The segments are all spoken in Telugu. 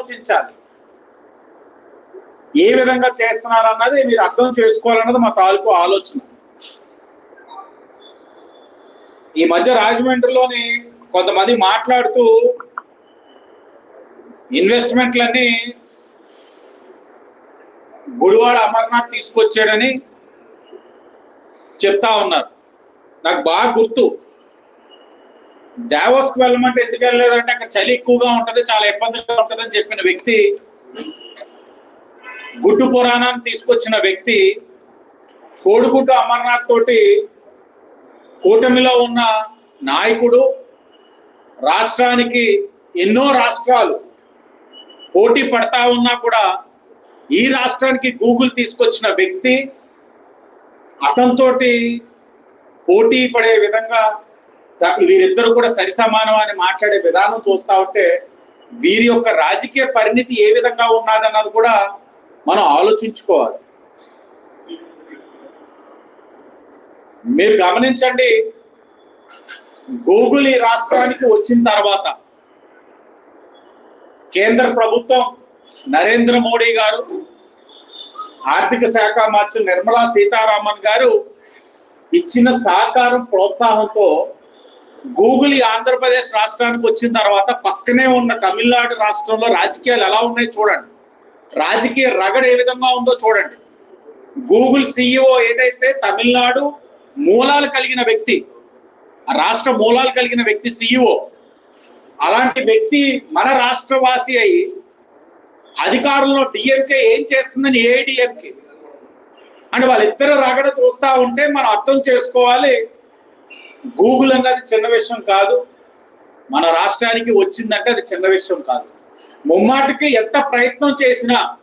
ఆలోచించాలి. ఏ విధంగా చేస్తున్నారు అన్నది మీరు అర్థం చేసుకోవాలన్నది మా తాలూకు ఆలోచన. ఈ మధ్య రాజమండ్రిలోని కొంతమంది మాట్లాడుతూ ఇన్వెస్ట్మెంట్లన్నీ గుడివాడ అమర్నాథ్ తీసుకొచ్చాడని చెప్తా ఉన్నారు. నాకు బాగా గుర్తు. దావోస్కి వెళ్ళమంటే ఎందుకు వెళ్ళలేదంటే అక్కడ చలి ఎక్కువగా ఉంటుంది చాలా ఇబ్బందిగా ఉంటదని చెప్పిన వ్యక్తి గుడ్డు పురాణాన్ని తీసుకొచ్చిన వ్యక్తి కోడిగుడ్డు అమర్నాథ్ తోటి కూటమిలో ఉన్న నాయకుడు రాష్ట్రానికి ఎన్నో రాష్ట్రాలు పోటీ పడతా ఉన్నా కూడా ఈ రాష్ట్రానికి గూగుల్ తీసుకొచ్చిన వ్యక్తి అతనితోటి పోటీ పడే విధంగా దాకా వీరిద్దరు కూడా సరి సమానం అని మాట్లాడే విధానం చూస్తా ఉంటే వీరి యొక్క రాజకీయ పరిణితి ఏ విధంగా ఉన్నదన్నది కూడా మనం ఆలోచించుకోవాలి. మీరు గమనించండి గూగుల్ ఈ రాష్ట్రానికి వచ్చిన తర్వాత కేంద్ర ప్రభుత్వం నరేంద్ర మోడీ గారు ఆర్థిక శాఖ మంత్రి నిర్మలా సీతారామన్ గారు ఇచ్చిన సహకారం ప్రోత్సాహంతో గూగుల్ ఈ ఆంధ్రప్రదేశ్ రాష్ట్రానికి వచ్చిన తర్వాత పక్కనే ఉన్న తమిళనాడు రాష్ట్రంలో రాజకీయాలు ఎలా ఉన్నాయో చూడండి. రాజకీయ రగడ ఏ విధంగా ఉందో చూడండి. గూగుల్ సిఇఓ ఏదైతే తమిళనాడు మూలాలు కలిగిన వ్యక్తి రాష్ట్ర మూలాలు కలిగిన వ్యక్తి సిఇఓ అలాంటి వ్యక్తి మన రాష్ట్రవాసి అయి అధికారంలో డిఎంకే ఏం చేస్తుందని ఏడిఎంకే అంటే వాళ్ళిద్దరు రగడ చూస్తా ఉంటే మనం అర్థం చేసుకోవాలి. గూగుల్ అన్నది చిన్న విషయం కాదు. మన రాష్ట్రానికి వచ్చిందంటే అది చిన్న విషయం కాదు. ముమ్మాటికి ఎంత ప్రయత్నం చేసినా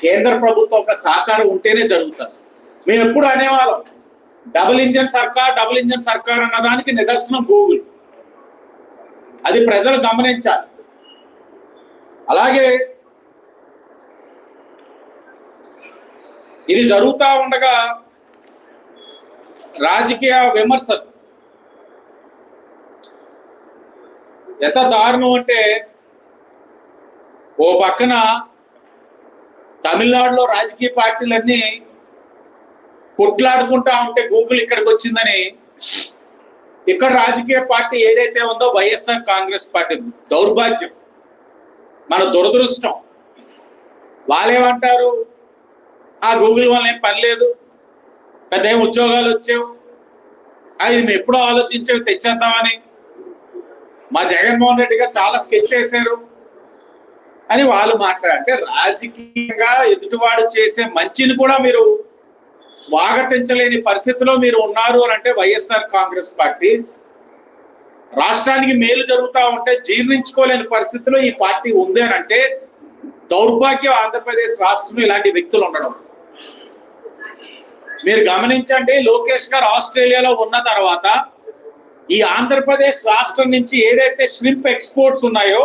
కేంద్ర ప్రభుత్వం ఒక సహకారం ఉంటేనే జరుగుతుంది. మేము ఎప్పుడు అనేవాళ్ళం డబుల్ ఇంజన్ సర్కార్ డబుల్ ఇంజన్ సర్కార్ అన్నదానికి నిదర్శనం గూగుల్. అది ప్రజలు గమనించాలి. అలాగే ఇది జరుగుతూ ఉండగా రాజకీయ విమర్శలు. ఎంత దారుణం అంటే ఓ పక్కన తమిళనాడులో రాజకీయ పార్టీలన్నీ కొట్లాడుకుంటా ఉంటే గూగుల్ ఇక్కడికి వచ్చిందని ఇక్కడ రాజకీయ పార్టీ ఏదైతే ఉందో వైఎస్ఆర్ కాంగ్రెస్ పార్టీ దౌర్భాగ్యం. మన దురదృష్టం. వాళ్ళేమంటారు? ఆ గూగుల్ వల్ల ఏం పని లేదు. పెద్ద ఏం ఉద్యోగాలు వచ్చావు? అది మేము ఎప్పుడో ఆలోచించావు తెచ్చేద్దామని? మా జగన్మోహన్ రెడ్డి గారు చాలా స్కెచ్ చేశారు అని వాళ్ళు మాట్లాడంటే రాజకీయంగా ఎదుటివాడు చేసే మంచిని కూడా మీరు స్వాగతించలేని పరిస్థితిలో మీరు ఉన్నారు అని అంటే వైఎస్ఆర్ కాంగ్రెస్ పార్టీ. రాష్ట్రానికి మేలు జరుగుతూ ఉంటే జీర్ణించుకోలేని పరిస్థితిలో ఈ పార్టీ ఉంది అని అంటే దౌర్భాగ్యం ఆంధ్రప్రదేశ్ రాష్ట్రంలో ఇలాంటి వ్యక్తులు ఉండడం. మీరు గమనించండి లోకేష్ గారు ఆస్ట్రేలియాలో ఉన్న తర్వాత ఈ ఆంధ్రప్రదేశ్ రాష్ట్రం నుంచి ఏదైతే స్ట్రింప్ ఎక్స్పోర్ట్స్ ఉన్నాయో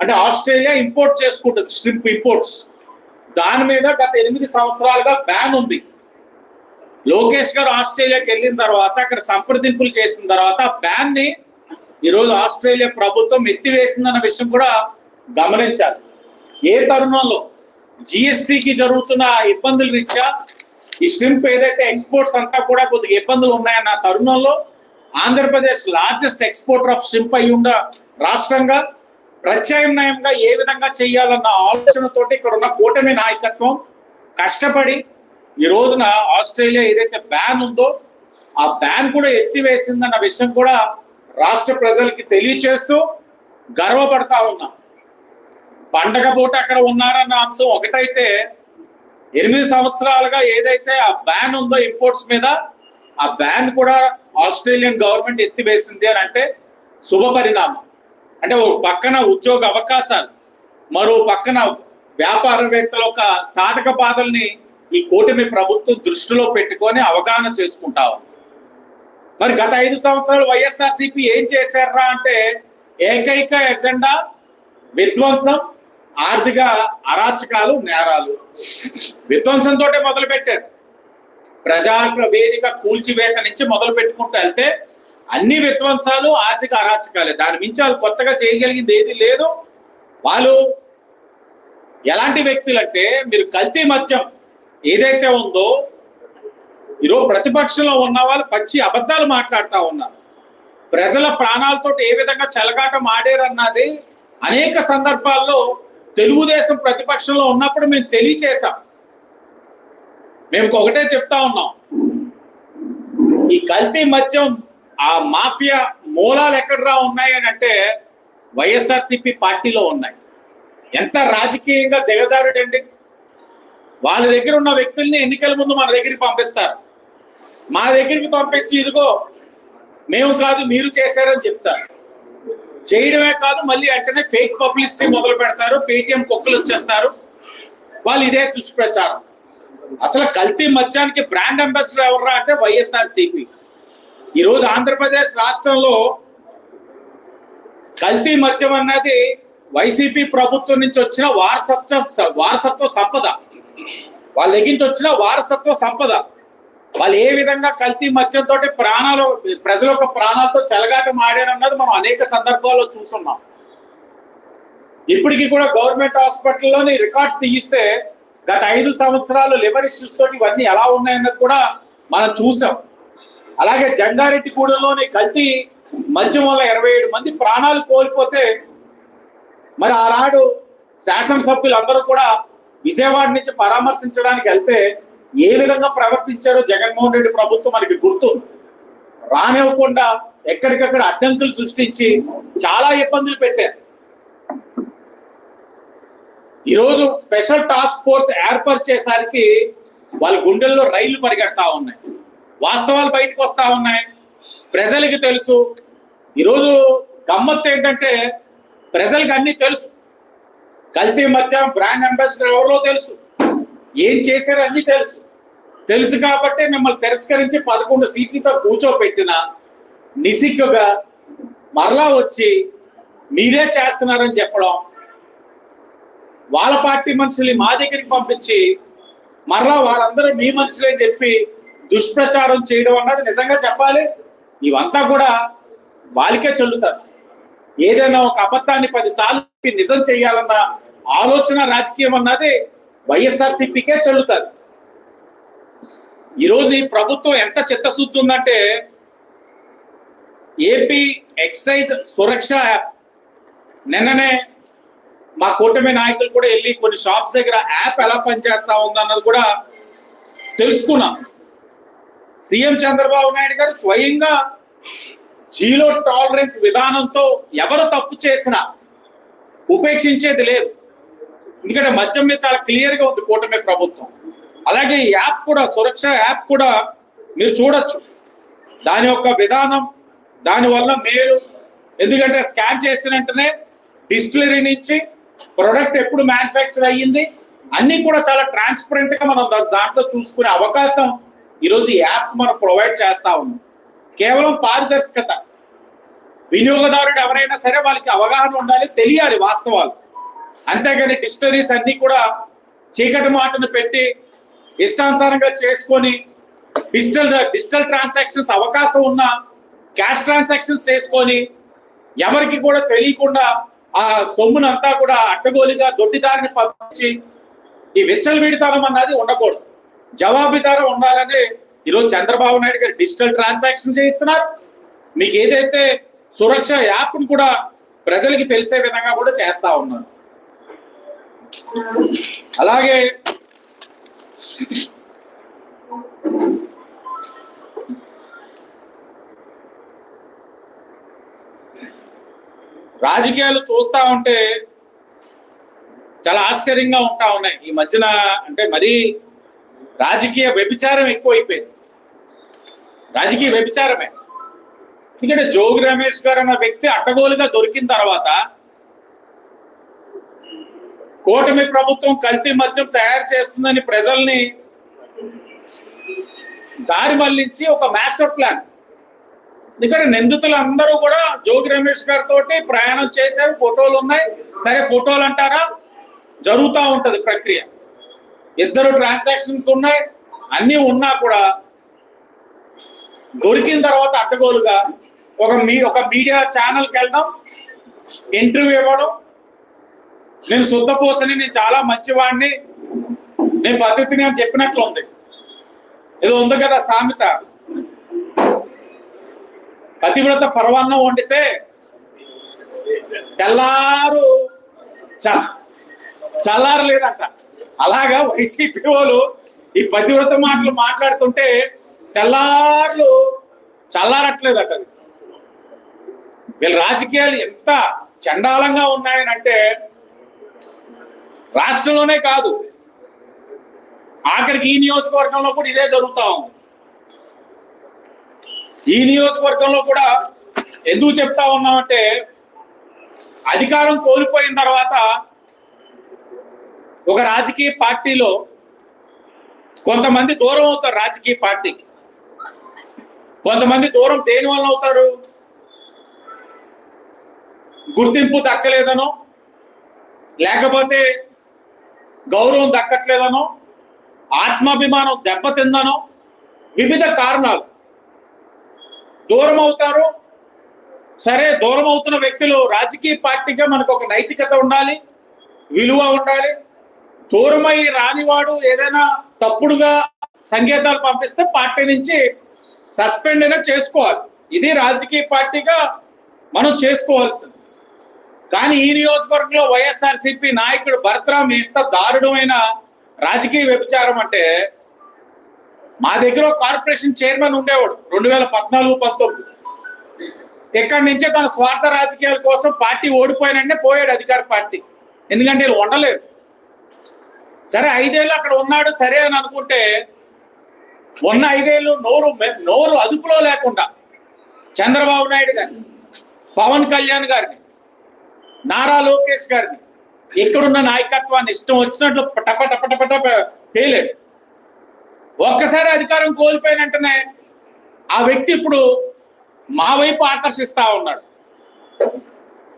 అంటే ఆస్ట్రేలియా ఇంపోర్ట్ చేసుకుంటుంది స్ట్రింప్ ఇంపోర్ట్స్. దాని మీద గత ఎనిమిది సంవత్సరాలుగా బ్యాన్ ఉంది. లోకేష్ గారు ఆస్ట్రేలియాకి వెళ్ళిన తర్వాత అక్కడ సంప్రదింపులు చేసిన తర్వాత బ్యాన్ని ఈరోజు ఆస్ట్రేలియా ప్రభుత్వం ఎత్తివేసిందన్న విషయం కూడా గమనించాలి. ఏ తరుణంలో? జిఎస్టికి జరుగుతున్న ఇబ్బందుల రీత్యా ఈ స్ట్రింప్ ఏదైతే ఎక్స్పోర్ట్స్ అంతా కూడా కొద్దిగా ఇబ్బందులు ఉన్నాయన్న తరుణంలో Andhra Pradesh largest exporter of shrimp అయి ఉన్న రాష్ట్రంగా ప్రత్యామ్నాయంగా ఏ విధంగా చేయాలన్న ఆలోచనతోటి ఇక్కడ ఉన్న కూటమి నాయకత్వం కష్టపడి ఈ రోజున ఆస్ట్రేలియా ఏదైతే బ్యాన్ ఉందో ఆ బ్యాన్ కూడా ఎత్తివేసిందన్న విషయం కూడా రాష్ట్ర ప్రజలకి తెలియచేస్తూ గర్వపడతా ఉన్నాం. పండగ పూట అక్కడ ఉన్నారన్న అంశం ఒకటైతే ఎనిమిది సంవత్సరాలుగా ఏదైతే ఆ బ్యాన్ ఉందో ఇంపోర్ట్స్ మీద ఆ బ్యాన్ కూడా ఆస్ట్రేలియన్ గవర్నమెంట్ ఎత్తివేసింది అని అంటే శుభ పరిణామం. అంటే ఒక పక్కన ఉద్యోగ అవకాశాలు మరో పక్కన వ్యాపారవేత్తల యొక్క సాధక బాధల్ని ఈ కూటమి ప్రభుత్వం దృష్టిలో పెట్టుకొని అవగాహన చేసుకుంటా మరి గత ఐదు సంవత్సరాలు వైఎస్ఆర్సీపీ ఏం చేశారా అంటే ఏకైక ఎజెండా విధ్వంసం ఆర్థిక అరాచకాలు నేరాలు. విధ్వంసంతో మొదలు పెట్టారు ప్రజా వేదిక కూల్చివేత నుంచి మొదలు పెట్టుకుంటూ వెళ్తే అన్ని విధ్వంసాలు ఆర్థిక అరాచకాలే. దాని మించి వాళ్ళు కొత్తగా చేయగలిగింది ఏది లేదు. వాళ్ళు ఎలాంటి వ్యక్తులు అంటే మీరు కల్తీ మద్యం ఏదైతే ఉందో ఈరోజు ప్రతిపక్షంలో ఉన్న వాళ్ళు పచ్చి అబద్ధాలు మాట్లాడుతూ ఉన్నారు. ప్రజల ప్రాణాలతో ఏ విధంగా చెలగాటం ఆడారన్నది అనేక సందర్భాల్లో తెలుగుదేశం ప్రతిపక్షంలో ఉన్నప్పుడు మేము తెలియచేశాం. మేము ఒకటే చెప్తా ఉన్నాం. ఈ కల్తీ మద్యం ఆ మాఫియా మూలాలు ఎక్కడరా ఉన్నాయి అని అంటే వైఎస్ఆర్సిపి పార్టీలో ఉన్నాయి. ఎంత రాజకీయంగా దిగజారుడండి? వాళ్ళ దగ్గర ఉన్న వ్యక్తుల్ని ఎన్నికల ముందు మన దగ్గరికి పంపిస్తారు. మా దగ్గరికి పంపించి ఇదిగో మేము కాదు మీరు చేశారని చెప్తారు. చేయడమే కాదు మళ్ళీ వెంటనే ఫేక్ పబ్లిసిటీ మొదలు పెడతారు పేటిఎం కుక్కలు వచ్చేస్తారు. వాళ్ళు ఇదే దుష్ప్రచారం. అసలు కల్తీ మద్యానికి బ్రాండ్ అంబాసిడర్ ఎవర్రా అంటే వైఎస్ఆర్ సిపి ఈరోజు ఆంధ్రప్రదేశ్ రాష్ట్రంలో కల్తీ మద్యం అన్నది వైసీపీ ప్రభుత్వం నుంచి వచ్చిన వారసత్వ వారసత్వ సంపద. వాళ్ళ దగ్గర నుంచి వచ్చిన వారసత్వ సంపద. వాళ్ళు ఏ విధంగా కల్తీ మద్యంతో ప్రాణాలు ప్రజల యొక్క ప్రాణాలతో చెలగాటం ఆడారన్నది మనం అనేక సందర్భాల్లో చూస్తున్నాం. ఇప్పటికీ కూడా గవర్నమెంట్ హాస్పిటల్లోని రికార్డ్స్ తీయిస్తే గత ఐదు సంవత్సరాలు లివర్ ఇష్యూస్ తోటి ఇవన్నీ ఎలా ఉన్నాయన్నది కూడా మనం చూసాం. అలాగే జంగారెడ్డిగూడెంలోని కల్తీ మద్యం వల్ల ఇరవై ఏడు మంది ప్రాణాలు కోల్పోతే మరి ఆనాడు శాసనసభ్యులందరూ కూడా విజయవాడ నుంచి పరామర్శించడానికి వెళ్తే ఏ విధంగా ప్రవర్తించారో జగన్మోహన్ రెడ్డి ప్రభుత్వం మనకి గుర్తు. రానివ్వకుండా ఎక్కడికక్కడ అడ్డంకులు సృష్టించి చాలా ఇబ్బందులు పెట్టారు. ఈరోజు స్పెషల్ టాస్క్ ఫోర్స్ ఏర్పరిచేసరికి వాళ్ళ గుండెల్లో రైళ్ళు పరిగెడతా ఉన్నాయి. వాస్తవాలు బయటకు వస్తా ఉన్నాయి. ప్రజలకి తెలుసు. ఈరోజు గమ్మత్తు ఏంటంటే ప్రజలకు అన్ని తెలుసు. కల్తీ మధ్య బ్రాండ్ అంబాసిడర్ ఎవరో తెలుసు? ఏం చేశారో అన్ని తెలుసు. తెలుసు కాబట్టి మిమ్మల్ని తిరస్కరించి పదకొండు సీట్లతో కూర్చోపెట్టిన నిసిగ్గుగా మరలా వచ్చి మీరే చేస్తున్నారని చెప్పడం వాళ్ళ పార్టీ మనుషుల్ని మా దగ్గరికి పంపించి మరలా వాళ్ళందరూ మీ మనుషులే చెప్పి దుష్ప్రచారం చేయడం అన్నది నిజంగా చెప్పాలి. ఇవంతా కూడా వాళ్ళకే చల్లుతారు. ఏదైనా ఒక అబద్ధాన్ని పదిసార్లు నిజం చేయాలన్న ఆలోచన రాజకీయం అన్నది వైఎస్ఆర్సీపీకే చల్లుతారు. ఈరోజు ఈ ప్రభుత్వం ఎంత చిత్తశుద్ధి ఉందంటే ఏపీ ఎక్సైజ్ సురక్ష యాప్ నిన్ననే మా కూటమి నాయకులు కూడా వెళ్ళి కొన్ని షాప్స్ దగ్గర యాప్ ఎలా పనిచేస్తా ఉందన్నది కూడా తెలుసుకున్నాం. సీఎం చంద్రబాబు నాయుడు గారు స్వయంగా జీరో టాలరెన్స్ విధానంతో ఎవరు తప్పు చేసినా ఉపేక్షించేది లేదు. ఎందుకంటే మద్యం మీద చాలా క్లియర్గా ఉంది కూటమి ప్రభుత్వం. అలాగే ఈ యాప్ కూడా సురక్ష యాప్ కూడా మీరు చూడొచ్చు. దాని యొక్క విధానం దానివల్ల మేలు. ఎందుకంటే స్కాన్ చేసిన వెంటనే డిస్టిలరీ నుంచి ప్రొడక్ట్ ఎప్పుడు మ్యానుఫ్యాక్చర్ అయ్యింది. అన్ని కూడా చాలా ట్రాన్స్పరెంట్గా మనం దాంట్లో చూసుకునే అవకాశం ఈరోజు ఈ యాప్ మనం ప్రొవైడ్ చేస్తా ఉంది కేవలం పారదర్శకత. వినియోగదారుడు ఎవరైనా సరే వాళ్ళకి అవగాహన ఉండాలి తెలియాలి వాస్తవాలు. అంతేగాని డిస్టరీస్ అన్ని కూడా చీకటి మాటను పెట్టి ఇష్టానుసారంగా చేసుకొని డిజిటల్ డిజిటల్ ట్రాన్సాక్షన్స్ అవకాశం ఉన్న క్యాష్ ట్రాన్సాక్షన్స్ చేసుకొని ఎవరికి కూడా తెలియకుండా ఆ సొమ్మునంతా కూడా అడ్డగోలుగా దొడ్డిదారిని పంపించి ఈ విచ్చలవిడితనం అన్నది ఉండకూడదు. జవాబుదారం ఉండాలని ఈరోజు చంద్రబాబు నాయుడు గారు డిజిటల్ ట్రాన్సాక్షన్ చేయిస్తున్నారు. మీకు ఏదైతే సురక్ష యాప్ను కూడా ప్రజలకి తెలిసే విధంగా కూడా చేస్తా ఉన్నారు. అలాగే రాజకీయాలు చూస్తా ఉంటే చాలా ఆశ్చర్యంగా ఉంటా ఉన్నాయి. ఈ మధ్యన అంటే మరీ రాజకీయ వ్యభిచారం ఎక్కువైపోయింది. రాజకీయ వ్యభిచారమే. ఎందుకంటే జోగి రమేష్ గారు అన్న వ్యక్తి అడ్డగోలుగా దొరికిన తర్వాత కూటమి ప్రభుత్వం కల్తీ మద్యం తయారు చేస్తుందని ప్రజల్ని దారి మళ్ళించి ఒక మాస్టర్ ప్లాన్. ఎందుకంటే నిందితులు అందరూ కూడా జోగి రమేష్ గారితో ప్రయాణం చేశారు ఫోటోలు ఉన్నాయి. సరే ఫోటోలు అంటారా? జరుగుతూ ఉంటది ప్రక్రియ. ఇద్దరు ట్రాన్సాక్షన్స్ ఉన్నాయి అన్నీ ఉన్నా కూడా దొరికిన తర్వాత అడ్డగోలుగా ఒక మీ ఒక మీడియా ఛానల్కి వెళ్ళడం ఇంటర్వ్యూ ఇవ్వడం నేను శుద్ధపూసని నేను చాలా మంచివాడిని నేను పద్ధతిని అని చెప్పినట్లు ఉంది ఏదో ఉంది కదా సామెత. పతివ్రత పర్వాన్నం వండితే తెల్లారు చ- చల్లారలేదంట అలాగా వైసీపీ వాళ్ళు ఈ పతివ్రత మాటలు మాట్లాడుతుంటే తెల్లార్లు చల్లారట్లేదట అది. వీళ్ళ రాజకీయాలు ఎంత చండాలంగా ఉన్నాయనంటే రాష్ట్రంలోనే కాదు. ఆఖరికి ఈ నియోజకవర్గంలో కూడా ఇదే జరుగుతా ఉంది. ఈ నియోజకవర్గంలో కూడా ఎందుకు చెప్తా ఉన్నామంటే అధికారం కోల్పోయిన తర్వాత ఒక రాజకీయ పార్టీలో కొంతమంది దూరం అవుతారు రాజకీయ పార్టీకి. కొంతమంది దూరం దేని వల్ల అవుతారు? గుర్తింపు దక్కలేదనో లేకపోతే గౌరవం దక్కట్లేదనో ఆత్మాభిమానం దెబ్బతిందనో వివిధ కారణాలు. దూరం అవుతారు సరే దూరం అవుతున్న వ్యక్తులు రాజకీయ పార్టీగా మనకు ఒక నైతికత ఉండాలి విలువ ఉండాలి. దూరమై రానివాడు ఏదైనా తప్పుడుగా సంకేతాలు పంపిస్తే పార్టీ నుంచి సస్పెండ్ అయినా చేసుకోవాలి. ఇది రాజకీయ పార్టీగా మనం చేసుకోవాల్సింది. కానీ ఈ నియోజకవర్గంలో వైఎస్ఆర్సీపీ నాయకుడు భరతరామ్ ఎంత దారుణమైన రాజకీయ వ్యభిచారం అంటే మా దగ్గర కార్పొరేషన్ చైర్మన్ ఉండేవాడు రెండు వేల పద్నాలుగు పంతొమ్మిది. ఇక్కడి నుంచే తన స్వార్థ రాజకీయాల కోసం పార్టీ ఓడిపోయినంటే పోయాడు అధికార పార్టీ. ఎందుకంటే వీళ్ళు ఉండలేరు సరే ఐదేళ్ళు అక్కడ ఉన్నాడు సరే అని అనుకుంటే ఉన్న ఐదేళ్ళు నోరు నోరు అదుపులో లేకుండా చంద్రబాబు నాయుడు గారిని పవన్ కళ్యాణ్ గారిని నారా లోకేష్ గారిని. ఇక్కడున్న నాయకత్వాన్ని ఇష్టం వచ్చినట్లు టప టప టప టప పేయలేడు ఒక్కసారి అధికారం కోల్పోయిన వెంటనే ఆ వ్యక్తి ఇప్పుడు మా వైపు ఆకర్షిస్తా ఉన్నాడు.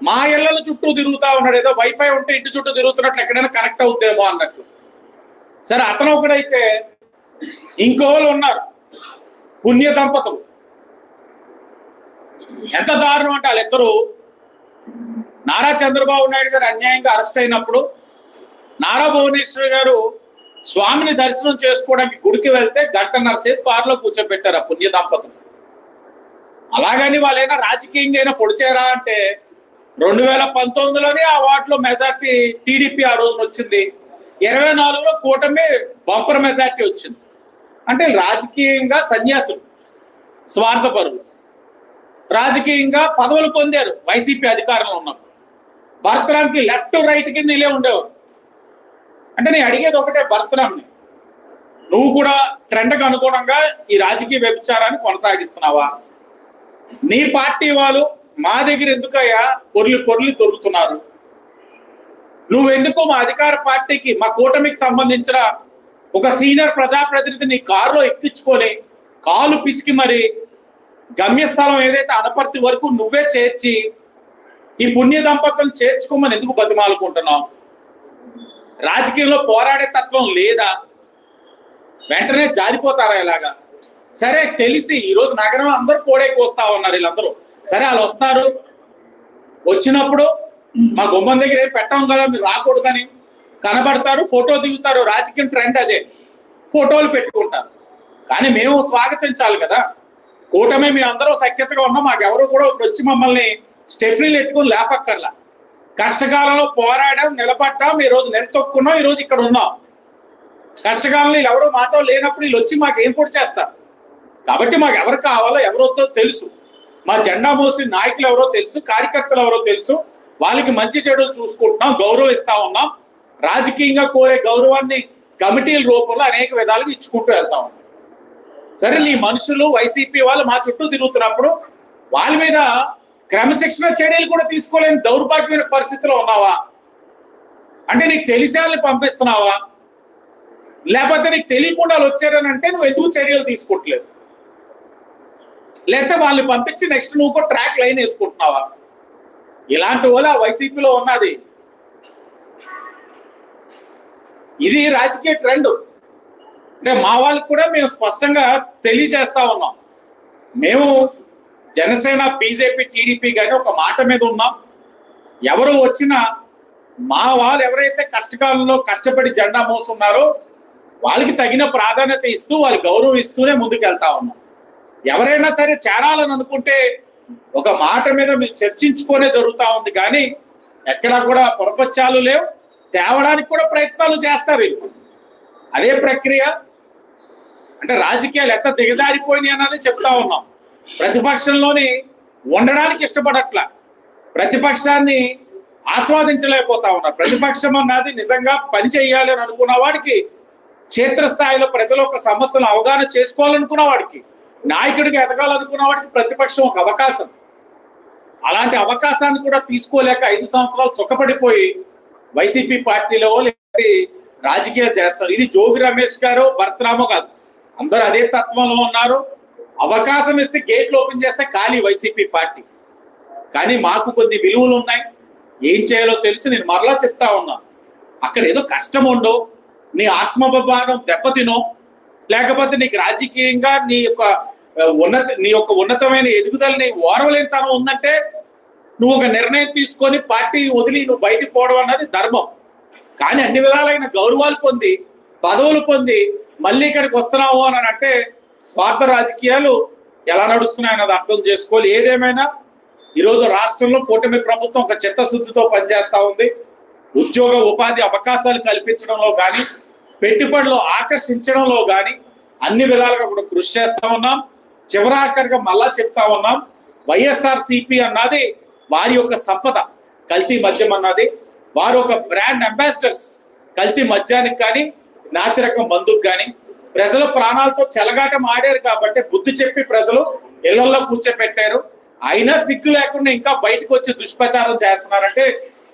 మా ఇళ్ళ చుట్టూ తిరుగుతా ఉన్నాడు. ఏదో వైఫై ఉంటే ఇంటి చుట్టూ తిరుగుతున్నట్లు ఎక్కడైనా కనెక్ట్ అవుద్దేమో అన్నట్లు సరే అతను ఒకడైతే ఇంకో వాళ్ళు ఉన్నారు. పుణ్య దంపతులు. ఎంత దారుణం అంటే వాళ్ళిద్దరూ నారా చంద్రబాబు నాయుడు గారు అన్యాయంగా అరెస్ట్ అయినప్పుడు నారా భువనేశ్వర్ గారు స్వామిని దర్శనం చేసుకోవడానికి గుడికి వెళ్తే గంటన్నర సేపు కారులో కూర్చోబెట్టారు ఆ పుణ్య దంపతులు. అలాగని వాళ్ళైనా రాజకీయంగా అయినా పొడిచారా అంటే రెండు వేల పంతొమ్మిదిలోనే ఆ వార్డులో మెజార్టీ టీడీపీ ఆ రోజున వచ్చింది. ఇరవై నాలుగులో కూటమి బంపర్ మెజార్టీ వచ్చింది. అంటే రాజకీయంగా సన్యాసులు స్వార్థపరులు. రాజకీయంగా పదవులు పొందారు వైసీపీ అధికారంలో ఉన్నప్పుడు. భరతరాంకి లెఫ్ట్ రైట్ కింద ఇలా ఉండేవారు. అంటే నేను అడిగేది ఒకటే భరతరాంని నువ్వు కూడా ట్రెండ్కి అనుగుణంగా ఈ రాజకీయ వ్యభిచారాన్ని కొనసాగిస్తున్నావా? నీ పార్టీ వాళ్ళు మా దగ్గర ఎందుకయ్యా పొర్లి పొర్లి దొరుకుతున్నారు నువ్వెందుకు మా అధికార పార్టీకి మా కూటమికి సంబంధించిన ఒక సీనియర్ ప్రజాప్రతినిధి నీ కారులో ఎక్కించుకొని కాలు పిసికి మరి గమ్యస్థలం ఏదైతే అనపర్తి వరకు నువ్వే చేర్చి ఈ పుణ్య దంపతులు చేర్చుకోమని ఎందుకు బతిమాలుకుంటున్నాం? రాజకీయంలో పోరాడే తత్వం లేదా? వెంటనే జారిపోతారా ఇలాగా? సరే తెలిసి ఈరోజు నగరం అందరూ కోడే కోస్తా ఉన్నారు వీళ్ళందరూ. సరే వాళ్ళు వస్తారు. వచ్చినప్పుడు మా గుమ్మం దగ్గర ఏం పెట్టాం కదా మీరు రాకూడదని కనబడతారు ఫోటో దిగుతారు. రాజకీయం ట్రెండ్ అదే. ఫోటోలు పెట్టుకుంటారు. కానీ మేము స్వాగతించాలి కదా. కూటమి మీ అందరూ సఖ్యతగా ఉన్నాం. మాకెవరు కూడా వచ్చి మమ్మల్ని స్టెఫ్రీలు ఎట్టుకుని లేపక్కర్లా. కష్టకాలంలో పోరాడాం నిలబడ్డాం ఈ రోజు నిలతొక్కున్నాం ఈ రోజు ఇక్కడ ఉన్నాం. కష్టకాలంలో వీళ్ళు ఎవరో మాతో లేనప్పుడు వీళ్ళు వచ్చి మాకు ఏం పొడి చేస్తారు? కాబట్టి మాకు ఎవరు కావాలో ఎవరో తెలుసు. మా జెండా మోసిన నాయకులు ఎవరో తెలుసు కార్యకర్తలు ఎవరో తెలుసు. వాళ్ళకి మంచి చెడులు చూసుకుంటున్నాం గౌరవిస్తా ఉన్నాం. రాజకీయంగా కోరే గౌరవాన్ని కమిటీల రూపంలో అనేక విధాలుగా ఇచ్చుకుంటూ వెళ్తా ఉన్నాం. సరే నీ మనుషులు వైసీపీ వాళ్ళు మా చుట్టూ తిరుగుతున్నప్పుడు వాళ్ళ మీద క్రమశిక్షణ చర్యలు కూడా తీసుకోలేని దౌర్భాగ్యమైన పరిస్థితిలో ఉన్నావా? అంటే నీకు తెలిసే వాళ్ళని పంపిస్తున్నావా? లేకపోతే నీకు తెలియకుండా వాళ్ళు వచ్చారని అంటే నువ్వు ఎందుకు చర్యలు తీసుకోవట్లేదు లేకపోతే వాళ్ళని పంపించి నెక్స్ట్ నువ్వు కూడా ట్రాక్ లైన్ వేసుకుంటున్నావా? ఇలాంటి వాళ్ళు వైసీపీలో ఉన్నది. ఇది రాజకీయ ట్రెండ్ అంటే మా వాళ్ళకి కూడా మేము స్పష్టంగా తెలియజేస్తా ఉన్నాం. మేము జనసేన బీజేపీ టీడీపీ కానీ ఒక మాట మీద ఉన్నాం. ఎవరు వచ్చినా మా వాళ్ళు ఎవరైతే కష్టకాలంలో కష్టపడి జెండా మోస్తున్నారో వాళ్ళకి తగిన ప్రాధాన్యత ఇస్తూ వాళ్ళకి గౌరవం ఇస్తూనే ముందుకెళ్తా ఉన్నాం. ఎవరైనా సరే చేరాలని అనుకుంటే ఒక మాట మీద మీరు చర్చించుకునే జరుగుతూ ఉంది కానీ ఎక్కడా కూడా పొరపచ్చాలు లేవు. తేవడానికి కూడా ప్రయత్నాలు చేస్తారు అదే ప్రక్రియ అంటే రాజకీయాలు ఎంత దిగజారిపోయినాయి అన్నది చెప్తా ఉన్నాం. ప్రతిపక్షంలోని ఉండడానికి ఇష్టపడట్ల. ప్రతిపక్షాన్ని ఆస్వాదించలేకపోతా ఉన్నారు ప్రతిపక్షం అన్నది నిజంగా పని చేయాలి అని అనుకున్న వాడికి క్షేత్రస్థాయిలో ప్రజల ఒక సమస్యను అవగాహన చేసుకోవాలనుకున్న వాడికి నాయకుడిగా ఎదగాలనుకున్న వాడికి ప్రతిపక్షం ఒక అవకాశం. అలాంటి అవకాశాన్ని కూడా తీసుకోలేక ఐదు సంవత్సరాలు సుఖపడిపోయి వైసీపీ పార్టీలో లేకపోతే రాజకీయాలు చేస్తారు. ఇది జోగి రమేష్ గారు భరతరామో కాదు. అందరూ అదే తత్వంలో ఉన్నారు. అవకాశం ఇస్తే గేట్లు ఓపెన్ చేస్తే ఖాళీ వైసీపీ పార్టీ. కానీ మాకు కొద్ది విలువలు ఉన్నాయి. ఏం చేయాలో తెలిసి. నేను మరలా చెప్తా ఉన్నా. అక్కడ ఏదో కష్టం ఉండో నీ ఆత్మభావం దెబ్బతినో లేకపోతే నీకు రాజకీయంగా నీ యొక్క ఉన్నత నీ యొక్క ఉన్నతమైన ఎదుగుదలని ఓరవలేని తనం ఉందంటే నువ్వు ఒక నిర్ణయం తీసుకొని పార్టీ వదిలి నువ్వు బయటికి పోవడం అన్నది ధర్మం. కానీ అన్ని విధాలైన గౌరవాలు పొంది పదవులు పొంది మళ్ళీ ఇక్కడికి వస్తున్నావు అని అంటే స్వార్థ రాజకీయాలు ఎలా నడుస్తున్నాయి అన్నది అర్థం చేసుకోవాలి. ఏదేమైనా ఈరోజు రాష్ట్రంలో కూటమి ప్రభుత్వం ఒక చిత్తశుద్ధితో పనిచేస్తూ ఉంది. ఉద్యోగ ఉపాధి అవకాశాలు కల్పించడంలో కానీ పెట్టుబడులు ఆకర్షించడంలో కానీ అన్ని విధాలుగా కూడా కృషి చేస్తూ ఉన్నాం. చివరాఖరిగా మళ్ళా చెప్తా ఉన్నాం వైఎస్ఆర్ సిపి అన్నది వారి యొక్క సంపద కల్తీ మద్యం అన్నది. వారు ఒక బ్రాండ్ అంబాసిడర్స్ కల్తీ మద్యానికి కానీ నాసిరకం మందుకు కానీ ప్రజల ప్రాణాలతో చెలగాటం ఆడారు కాబట్టి బుద్ధి చెప్పి ప్రజలు ఇళ్ళలో కూర్చోపెట్టారు. అయినా సిగ్గు లేకుండా ఇంకా బయటకు వచ్చి దుష్ప్రచారం చేస్తున్నారంటే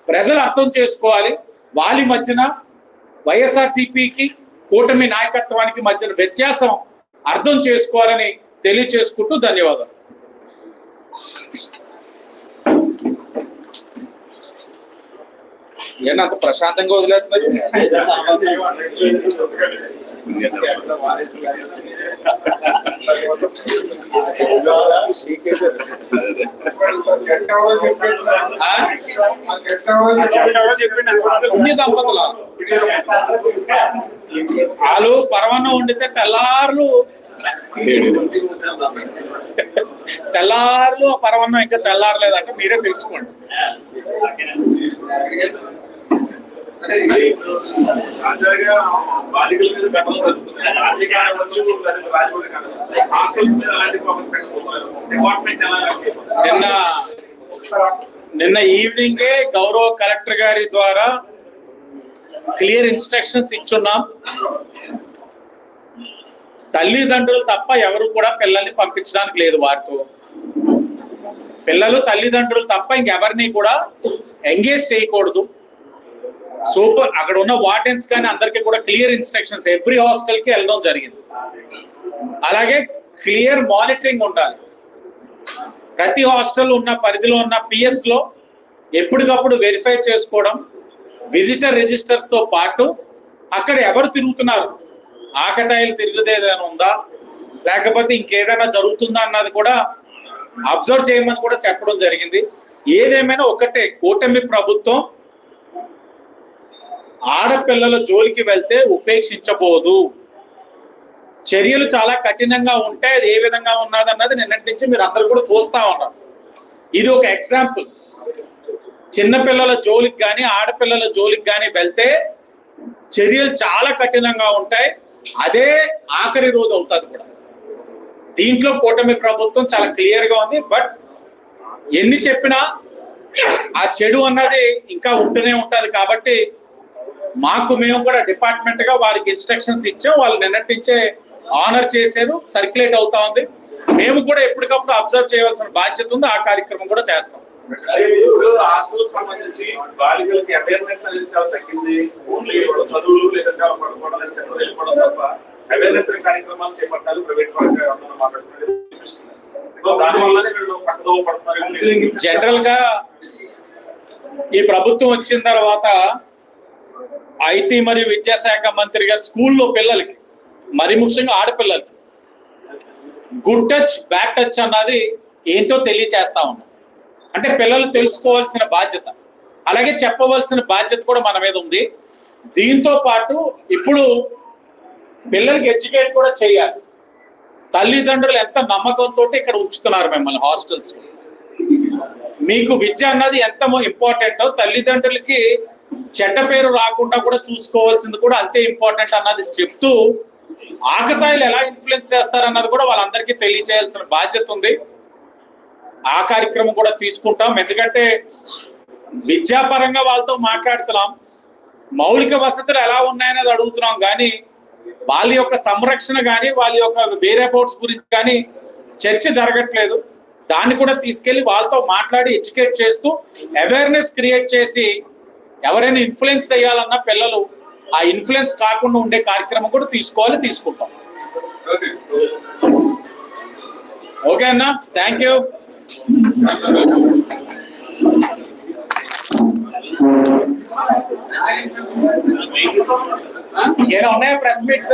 ప్రజలు అర్థం చేసుకోవాలి. వాళ్ళ మధ్యన వైఎస్ఆర్సిపికి కూటమి నాయకత్వానికి మధ్యన వ్యత్యాసం అర్థం చేసుకోవాలని తెలియచేసుకుంటూ ధన్యవాదాలు. ఏనా అంత ప్రశాంతంగా వదిలేస్తున్నారు? పుణ్య దంపతులు. వాళ్ళు పరవన్నం వండితే తెల్లార్లు. తెల్లార్లు ఆ పరవన్నం ఇంకా చల్లారలేదంటే మీరే తెలుసుకోండి. బాలికల మీద జరుగుతున్నాయి. రాజకీయాలు వచ్చి రాజకీయ హాస్టల్స్ మీద అలాంటి ఫోకస్ పెట్టబోతున్నారు. డిపార్ట్మెంట్ ఎలా నిన్న నిన్న ఈవినింగే గౌరవ కలెక్టర్ గారి ద్వారా క్లియర్ ఇన్స్ట్రక్షన్స్ ఇచ్చున్నాం తల్లిదండ్రులు తప్ప ఎవరు కూడా పిల్లల్ని పంపించడానికి లేదు వారితో పిల్లలు తల్లిదండ్రులు తప్ప ఇంకెవరిని కూడా ఎంగేజ్ చేయకూడదు సూపర్. అక్కడ ఉన్న వార్డెన్స్ కానీ అందరికీ కూడా క్లియర్ ఇన్స్ట్రక్షన్స్. ఎవ్రీ హాస్టల్కి వెళ్ళడం జరిగింది. అలాగే క్లియర్ మానిటరింగ్ ఉండాలి. ప్రతి హాస్టల్ ఉన్న పరిధిలో ఉన్న పిఎస్లో ఎప్పటికప్పుడు వెరిఫై చేసుకోవడం విజిటర్ రిజిస్టర్స్తో పాటు అక్కడ ఎవరు తిరుగుతున్నారు? ఆకతాయిలు తిరిగేది ఏదైనా ఉందా? లేకపోతే ఇంకేదైనా జరుగుతుందా అన్నది కూడా అబ్జర్వ్ చేయమని కూడా చెప్పడం జరిగింది. ఏదేమైనా ఒకటే కూటమి ప్రభుత్వం ఆడపిల్లల జోలికి వెళ్తే ఉపేక్షించబోదు. చర్యలు చాలా కఠినంగా ఉంటాయి అది ఏ విధంగా ఉన్నదన్నది నిన్నటి నుంచి మీరు అందరు కూడా చూస్తా ఉన్నారు. ఇది ఒక ఎగ్జాంపుల్. చిన్నపిల్లల జోలికి కానీ ఆడపిల్లల జోలికి కానీ వెళ్తే చర్యలు చాలా కఠినంగా ఉంటాయి. అదే ఆఖరి రోజు అవుతుంది కూడా. దీంట్లో కూటమి ప్రభుత్వం చాలా క్లియర్గా ఉంది బట్ ఎన్ని చెప్పినా ఆ చెడు అన్నది ఇంకా ఉంటూనే ఉంటుంది కాబట్టి మాకు మేము కూడా డిపార్ట్మెంట్గా వారికి ఇన్స్ట్రక్షన్స్ ఇచ్చాం. వాళ్ళు నిన్నటి నుంచే ఆనర్ చేశారు సర్క్యులేట్ అవుతా ఉంది. మేము కూడా ఎప్పటికప్పుడు అబ్జర్వ్ చేయవలసిన బాధ్యత ఉంది. ఆ కార్యక్రమం కూడా చేస్తాం. హాస్టల్ సంబంధించి బాలికలకి అవేర్నెస్ అనేది చాలా తగ్గింది. ఓన్లీ చదువులు పడుకోవడం ఎక్కడో వెళ్ళిపోవడం తప్ప అవేర్నెస్ కార్యక్రమాలు చేపట్టాలి ప్రైవేట్ మాట్లాడుతున్నారు జనరల్గా ఈ ప్రభుత్వం వచ్చిన తర్వాత ఐటీ మరియు విద్యాశాఖ మంత్రి గారు స్కూల్లో పిల్లలకి మరి ముఖ్యంగా ఆడపిల్లలకి. గుడ్ టచ్ బ్యాడ్ టచ్ అన్నది ఏంటో తెలియచేస్తా ఉన్నాం. అంటే పిల్లలు తెలుసుకోవాల్సిన బాధ్యత. అలాగే చెప్పవలసిన బాధ్యత కూడా మన మీద ఉంది. దీంతో పాటు ఇప్పుడు పిల్లలకి ఎడ్యుకేట్ కూడా చేయాలి. తల్లిదండ్రులు ఎంత నమ్మకంతో ఇక్కడ ఉంచుతున్నారు మిమ్మల్ని హాస్టల్స్ మీకు విద్య అన్నది ఎంత ఇంపార్టెంటో తల్లిదండ్రులకి చెడ్డ పేరు రాకుండా కూడా చూసుకోవాల్సింది కూడా అంతే ఇంపార్టెంట్ అన్నది చెప్తూ ఆకతాయిలు ఎలా ఇన్ఫ్లుయెన్స్ చేస్తారన్నది కూడా వాళ్ళందరికీ తెలియజేయాల్సిన బాధ్యత ఉంది. ఆ కార్యక్రమం కూడా తీసుకుంటాం. ఎందుకంటే విద్యాపరంగా వాళ్ళతో మాట్లాడుతున్నాం మౌలిక వసతులు ఎలా ఉన్నాయనేది అడుగుతున్నాం కానీ వాళ్ళ యొక్క సంరక్షణ కానీ వాళ్ళ యొక్క వేరే బోర్డ్స్ గురించి కానీ చర్చ జరగట్లేదు. దాన్ని కూడా తీసుకెళ్ళి వాళ్ళతో మాట్లాడి ఎడ్యుకేట్ చేస్తూ అవేర్నెస్ క్రియేట్ చేసి ఎవరైనా ఇన్ఫ్లుయెన్స్ చేయాలన్నా పిల్లలు ఆ ఇన్ఫ్లుయెన్స్ కాకుండా ఉండే కార్యక్రమం కూడా తీసుకోవాలి తీసుకుంటాం. ఓకే. అన్న థ్యాంక్ యూ ఇంకేమైనా ఉన్నాయా ప్రెస్ మీట్స్